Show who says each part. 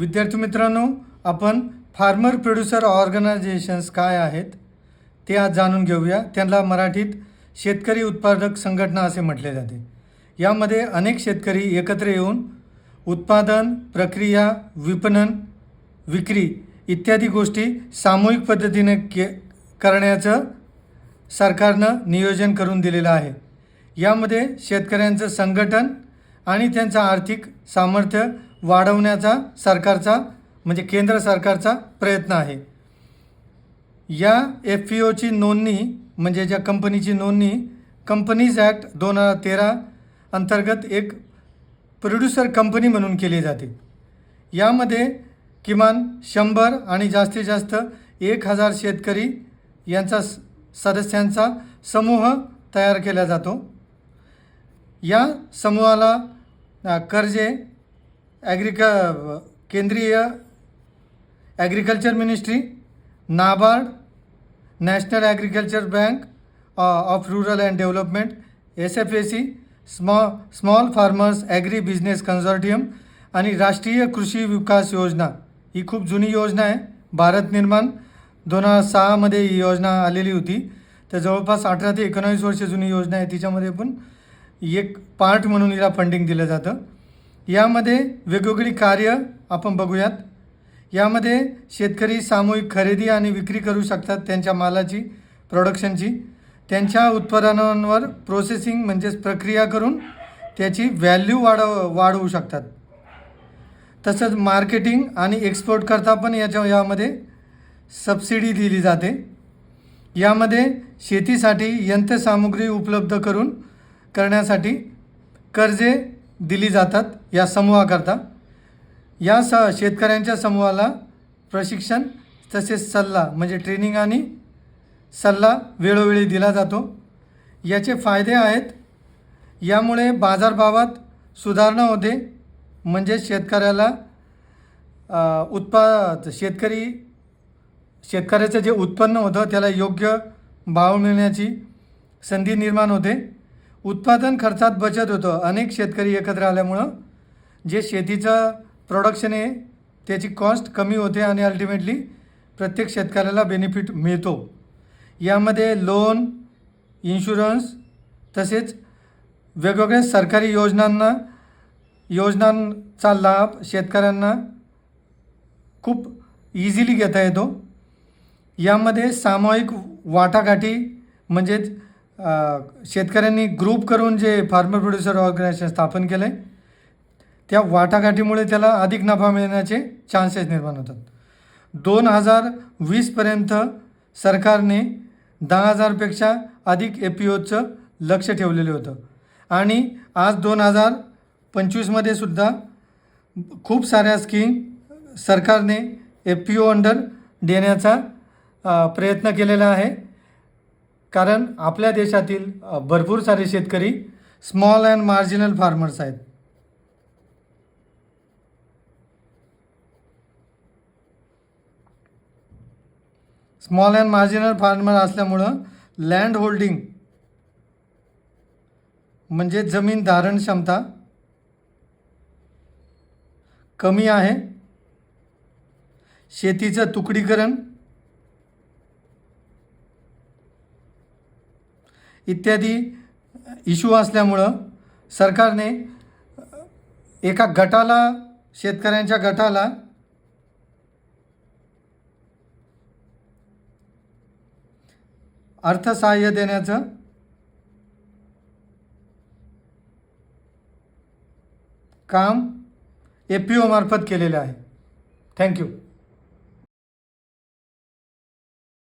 Speaker 1: विद्यार्थी मित्रांनो आपण फार्मर प्रोड्युसर ऑर्गनायझेशन्स काय आहेत ते आज जाणून घेऊया. त्यांना मराठीत शेतकरी उत्पादक संघटना असे म्हटले जाते. यामध्ये अनेक शेतकरी एकत्र येऊन उत्पादन प्रक्रिया विपणन विक्री इत्यादी गोष्टी सामूहिक पद्धतीने के करण्याचं सरकारनं नियोजन करून दिलेलं आहे. यामध्ये शेतकऱ्यांचं संघटन आणि त्यांचं आर्थिक सामर्थ्य वाढवण्याचा सरकारचा म्हणजे केंद्र सरकारचा प्रयत्न आहे. या एफ पी ओची नोंदणी म्हणजे ज्या कंपनीची नोंदणी कंपनीज ॲक्ट दोन हजार तेरा अंतर्गत एक प्रोड्युसर कंपनी म्हणून केली जाते. यामध्ये किमान शंभर आणि जास्तीत जास्त एक हजार शेतकरी यांचा स- सदस्यांचा समूह तयार केला जातो. या समूहाला कर्जे ॲग्रिक केंद्रीय agriculture ministry NABARD national agriculture bank of rural and development S F A C स्मॉ small farmers agri business consortium आणि राष्ट्रीय कृषी विकास योजना. ही खूप जुनी योजना आहे. भारत निर्माण दोन हजार सहामध्ये ही योजना आलेली होती. तर जवळपास अठरा ते एकोणावीस वर्ष जुनी योजना आहे. तिच्यामध्ये पण एक पार्ट म्हणून हिला फंडिंग दिलं जातं. यामध्ये वेगवेगळी कार्य आपण बघूयात. यामध्ये शेतकरी सामूहिक खरेदी आणि विक्री करू शकतात त्यांच्या मालाची प्रोडक्शनची त्यांच्या उत्पादनांवर प्रोसेसिंग म्हणजेच प्रक्रिया करून त्याची व्हॅल्यू वाढव वाढवू शकतात. तसंच मार्केटिंग आणि एक्सपोर्ट करता पण याच्या यामध्ये सबसिडी दिली जाते. यामध्ये शेतीसाठी यंत्रसामुग्री उपलब्ध करून करण्यासाठी कर्जे दिली जातात या समूहाकरता. या स शेतकऱ्यांच्या समूहाला प्रशिक्षण तसेच सल्ला म्हणजे ट्रेनिंग आणि सल्ला वेळोवेळी दिला जातो. याचे फायदे आहेत. यामुळे बाजारभावात सुधारणा होते. म्हणजे शेतकऱ्याला उत्पा शेतकरी शेतकऱ्याचं जे उत्पन्न होतं त्याला योग्य भाव मिळण्याची संधी निर्माण होते. उत्पादन खर्चात बचत होतं. अनेक शेतकरी एकत्र आल्यामुळं जे शेतीचं प्रोडक्शन आहे त्याची कॉस्ट कमी होते आणि अल्टिमेटली प्रत्येक शेतकऱ्याला बेनिफिट मिळतो. यामध्ये लोन इन्शुरन्स तसेच वेगवेगळ्या सरकारी योजनांना योजनांचा लाभ शेतकऱ्यांना खूप इझिली घेता येतो. यामध्ये सामूहिक वाटाघाटी म्हणजेच शेतकऱ्यांनी ग्रुप करून जे फार्मर प्रोड्युसर ऑर्गनायझेशन स्थापन केलं आहे त्या वाटाघाटीमुळे त्याला अधिक नफा मिळण्याचे चान्सेस निर्माण होतात. दोन हजार वीसपर्यंत सरकारने दहा हजारपेक्षा अधिक ए पी ओचं लक्ष ठेवलेलं होतं. आणि आज दोन हजार पंचवीसमध्ये सुद्धा खूप साऱ्या स्कीम सरकारने ए पी ओ अंडर देण्याचा प्रयत्न केलेला आहे. कारण आपल्या देशातील भरपूर सारे शेतकरी स्मॉल अँड मार्जिनल फार्मर्स आहेत. स्मॉल अँड मार्जिनल फार्मर असल्यामुळं लँड होल्डिंग म्हणजे जमीन धारण क्षमता कमी आहे. शेतीचं तुकडीकरण इत्यादी इश्यू असल्यामुळं सरकारने एका गटाला शेतकऱ्यांच्या गटाला अर्थसहाय्य देण्याचं काम ए पी ओमार्फत केलेलं आहे. थँक्यू